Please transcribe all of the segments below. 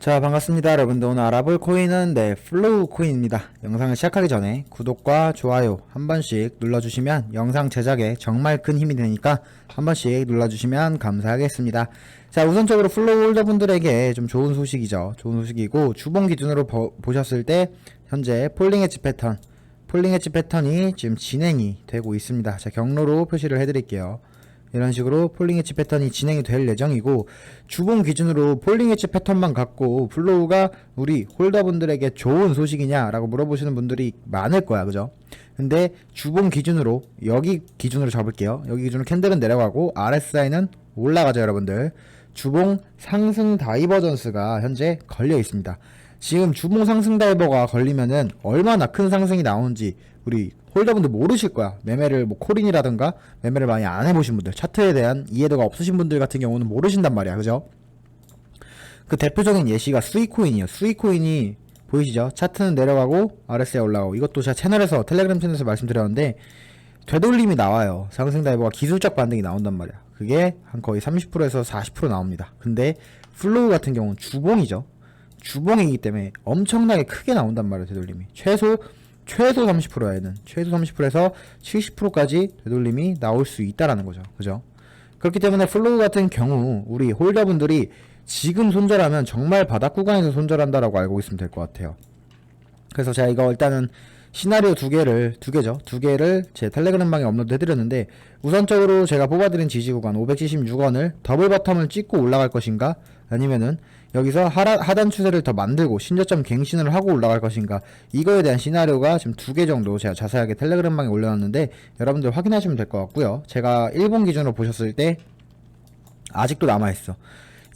자 반갑습니다 여러분들. 오늘 알아볼 코인은 네 플로우 코인입니다. 영상을 시작하기 전에 구독과 좋아요 한 번씩 눌러주시면 영상 제작에 정말 큰 힘이 되니까 한 번씩 눌러주시면 감사하겠습니다. 자 우선적으로 플로우 홀더분들에게 좀 좋은 소식이죠. 좋은 소식이고 주봉 기준으로 보, 보셨을 때 현재 폴링 엣지 패턴 폴링 엣지 패턴이 지금 진행이 되고 있습니다. 자 경로로 표시를 해드릴게요 이런 식으로 폴링 엣지 패턴이 진행이 될 예정이고 주봉 기준으로 폴링 엣지 패턴만 갖고 플로우가 우리 홀더분들에게 좋은 소식이냐라고 물어보시는 분들이 많을 거야. 그죠? 근데 주봉 기준으로 여기 기준으로 잡을게요. 여기 기준으로 캔들은 내려가고 RSI는 올라가죠 여러분들. 주봉 상승 다이버전스가 현재 걸려 있습니다 지금 주봉 상승 다이버가 걸리면은 얼마나 큰 상승이 나오는지 우리 홀더분들 모르실 거야. 매매를 뭐 코린이라든가 매매를 많이 안 해보신 분들, 차트에 대한 이해도가 없으신 분들 같은 경우는 모르신단 말이야. 그죠? 그 대표적인 예시가 수익코인이에요. 수익코인이 보이시죠? 차트는 내려가고 RSI 올라가고 이것도 제가 채널에서 텔레그램 채널에서 말씀드렸는데 되돌림이 나와요. 상승 다이버가 기술적 반등이 나온단 말이야. 그게 한 거의 30%에서 40% 나옵니다. 근데 플로우 같은 경우는 주봉이죠. 주봉이기 때문에 엄청나게 크게 나온단 말이에요. 되돌림이. 최소 최소 30%야 얘는. 최소 30%에서 70%까지 되돌림이 나올 수 있다라는 거죠. 그죠? 그렇기 때문에 플로우 같은 경우 우리 홀더분들이 지금 손절하면 정말 바닥 구간에서 손절한다라고 알고 있으면 될 것 같아요. 그래서 제가 이거 일단은 시나리오 두 개를 두 개죠 두 개를 제 텔레그램 방에 업로드 해드렸는데 우선적으로 제가 뽑아드린 지지 구간 576원을 더블 버텀을 찍고 올라갈 것인가 아니면은 여기서 하단 추세를 더 만들고 신저점 갱신을 하고 올라갈 것인가 이거에 대한 시나리오가 지금 두 개 정도 제가 자세하게 텔레그램방에 올려놨는데 여러분들 확인하시면 될 것 같고요 제가 일본 기준으로 보셨을 때 아직도 남아있어.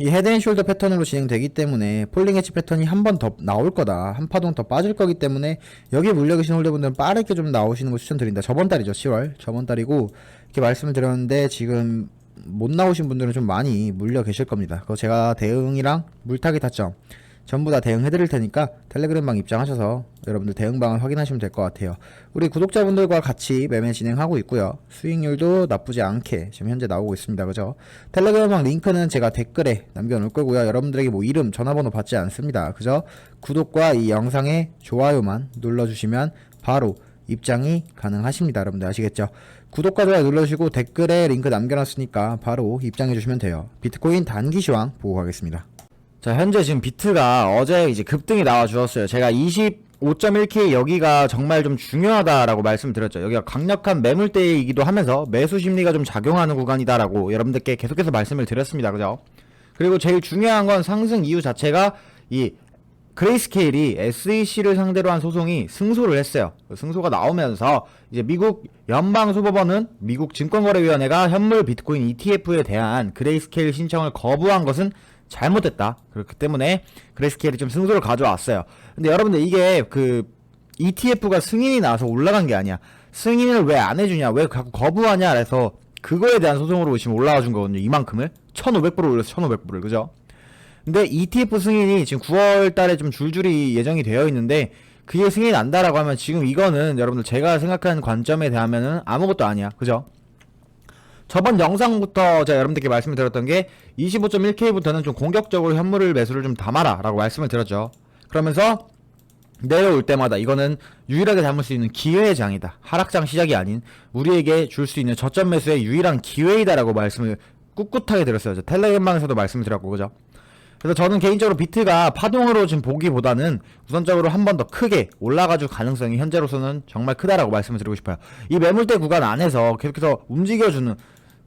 이 헤드앤숄더 패턴으로 진행되기 때문에 폴링 엣지 패턴이 한 번 더 나올 거다. 한 파동 더 빠질 거기 때문에 여기 물려 계신 홀더분들은 빠르게 좀 나오시는 거 추천드린다. 저번 달이죠. 10월. 저번 달이고 이렇게 말씀을 드렸는데 지금 못 나오신 분들은 좀 많이 물려 계실 겁니다. 그거 제가 대응이랑 물타기 타점 전부 다 대응해 드릴 테니까 텔레그램방 입장하셔서 여러분들 대응방을 확인하시면 될 것 같아요. 우리 구독자분들과 같이 매매 진행하고 있고요. 수익률도 나쁘지 않게 지금 현재 나오고 있습니다. 그죠? 텔레그램방 링크는 제가 댓글에 남겨 놓을 거고요. 여러분들에게 뭐 이름, 전화번호 받지 않습니다. 그죠? 구독과 이 영상에 좋아요만 눌러 주시면 바로 입장이 가능하십니다. 여러분들 아시겠죠? 구독과 좋아요 눌러주시고 댓글에 링크 남겨놨으니까 바로 입장해주시면 돼요. 비트코인 단기 시황 보고 가겠습니다. 자, 현재 지금 비트가 어제 이제 급등이 나와 주었어요. 제가 25.1K 여기가 정말 좀 중요하다라고 말씀드렸죠. 여기가 강력한 매물대이기도 하면서 매수 심리가 좀 작용하는 구간이다라고 여러분들께 계속해서 말씀을 드렸습니다. 그죠? 그리고 제일 중요한 건 상승 이유 자체가 이 그레이스케일이 SEC를 상대로 한 소송이 승소를 했어요. 그 승소가 나오면서 이제 미국 연방소법원은 미국 증권거래위원회가 현물 비트코인 ETF에 대한 그레이스케일 신청을 거부한 것은 잘못됐다. 그렇기 때문에 그레이스케일이 좀 승소를 가져왔어요. 근데 여러분들 이게 그 ETF가 승인이 나서 올라간 게 아니야. 승인을 왜 안 해주냐, 왜 자꾸 거부하냐, 그래서 그거에 대한 소송으로 지금 올라와 준 거거든요. 이만큼을 1,500%를 올려서 1,500%를 그죠? 근데 ETF 승인이 지금 9월 달에 좀 줄줄이 예정이 되어 있는데 그게 승인이 난다라고 하면 지금 이거는 여러분들 제가 생각하는 관점에 대하면은 아무것도 아니야. 그죠? 저번 영상부터 제가 여러분들께 말씀을 드렸던 게 25.1K부터는 좀 공격적으로 현물을 매수를 좀 담아라 라고 말씀을 드렸죠. 그러면서 내려올 때마다 이거는 유일하게 담을 수 있는 기회의 장이다. 하락장 시작이 아닌 우리에게 줄 수 있는 저점 매수의 유일한 기회이다라고 말씀을 꿋꿋하게 드렸어요. 저 텔레그램방에서도 말씀을 드렸고 그죠? 그래서 저는 개인적으로 비트가 파동으로 지금 보기보다는 우선적으로 한 번 더 크게 올라가줄 가능성이 현재로서는 정말 크다라고 말씀을 드리고 싶어요. 이 매물대 구간 안에서 계속해서 움직여주는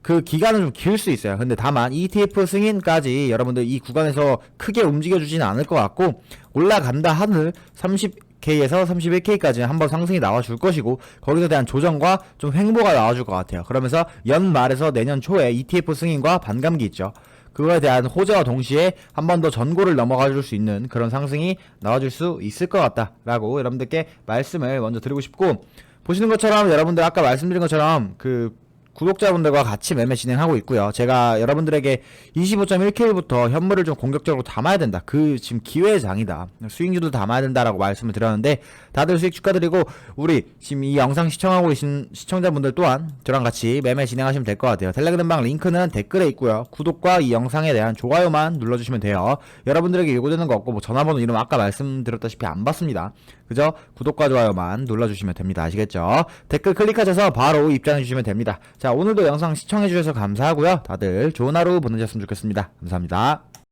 그 기간은 좀길 수 있어요. 근데 다만 ETF 승인까지 여러분들 이 구간에서 크게 움직여주지는 않을 것 같고 올라간다 하늘 30K에서 31K까지 한번 상승이 나와줄 것이고 거기서 대한 조정과 좀 횡보가 나와줄 것 같아요. 그러면서 연말에서 내년 초에 ETF 승인과 반감기 있죠. 그거에 대한 호재와 동시에 한 번 더 전고를 넘어가 줄 수 있는 그런 상승이 나와줄 수 있을 것 같다라고 여러분들께 말씀을 먼저 드리고 싶고 보시는 것처럼 여러분들 아까 말씀드린 것처럼 그 구독자분들과 같이 매매 진행하고 있고요. 제가 여러분들에게 25.1K부터 현물을 좀 공격적으로 담아야 된다. 그 지금 기회의 장이다. 수익률도 담아야 된다라고 말씀을 드렸는데 다들 수익 축하드리고 우리 지금 이 영상 시청하고 계신 시청자분들 또한 저랑 같이 매매 진행하시면 될 것 같아요. 텔레그램방 링크는 댓글에 있고요. 구독과 이 영상에 대한 좋아요만 눌러주시면 돼요. 여러분들에게 요구되는 거 없고 뭐 전화번호 이름 아까 말씀드렸다시피 안 받습니다. 그죠? 구독과 좋아요만 눌러주시면 됩니다. 아시겠죠? 댓글 클릭하셔서 바로 입장해 주시면 됩니다. 자, 오늘도 영상 시청해 주셔서 감사하고요. 다들 좋은 하루 보내셨으면 좋겠습니다. 감사합니다.